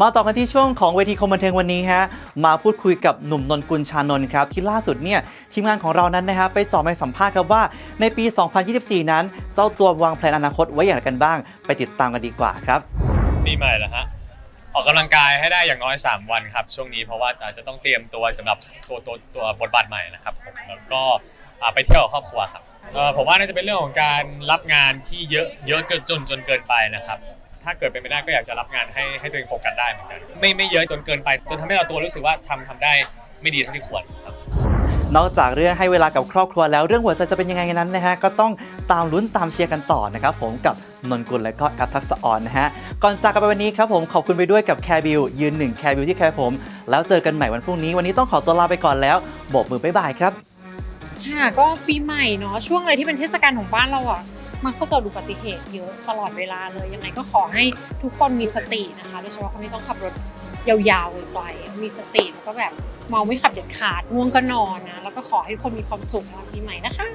มาต่อกันที่ช่วงของเวทีคมบันเทิงวันนี้ฮะมาพูดคุยกับหนุ่มนนกุลชานนท์ครับที่ล่าสุดเนี่ยทีมงานของเรานั้นนะฮะไปเจอมาสัมภาษณ์ครับว่าในปี 2024 นั้น เจ้าตัววางแผนอนาคตไว้อย่างไรกันบ้าง ไปติดตามกันดีกว่าครับปีใหม่แล้วฮะออกกำลังกายให้ได้อย่างน้อย 3 วันครับ ช่วงนี้เพราะว่าอาจจะต้องเตรียมตัวสำหรับตัวตัวตัวบทบาทใหม่นะครับผมแล้วก็ไปเที่ยวกับครอบครัวครับผมว่าน่าจะเป็นเรื่องของการรับงานที่เยอะเยอะเกินจนจนเกินไปนะครับ ถ้าเกิดเป็นไปได้ก็อยากจะรับงานให้ให้ตัวเองโฟกัสได้เหมือนกันไม่ไม่เยอะจนเกินไปจนทำให้เราตัวรู้สึกว่าทำทำได้ไม่ดีเท่าที่ควรครับนอกจากเรื่องให้เวลากับครอบครัวแล้วเรื่องหัวใจจะเป็นยังไงนั้นนะฮะก็ต้องตามลุ้นตามเชียร์กันต่อนะครับผมกับนนกุลและก็แอปทักษะออนนะฮะก่อนจากกันไปวันนี้ครับผมขอบคุณไปด้วยกับแคร์บิวยืนหนึ่งแคร์บิวที่แคร์ผม แล้วเจอกันใหม่วันพรุ่งนี้ วันนี้ต้องขอตัวลาไปก่อนแล้วโบกมือบ๊ายบายครับ ค่ะก็ปีใหม่เนาะช่วงอะไรที่เป็นเทศกาลของบ้านเราอะ มักจะเกิดอุบัติเหตุเยอะตลอดเวลาเลย ยังไงก็ขอให้ทุกคนมีสตินะคะโดยเฉพาะคนที่ต้องขับรถยาวๆไกลมีสติแล้วก็แบบเมาไม่ขับเด็ดขาดง่วงก็นอนนะ แล้วก็ขอให้ทุกคนมีความสุขในวันปีใหม่นะคะ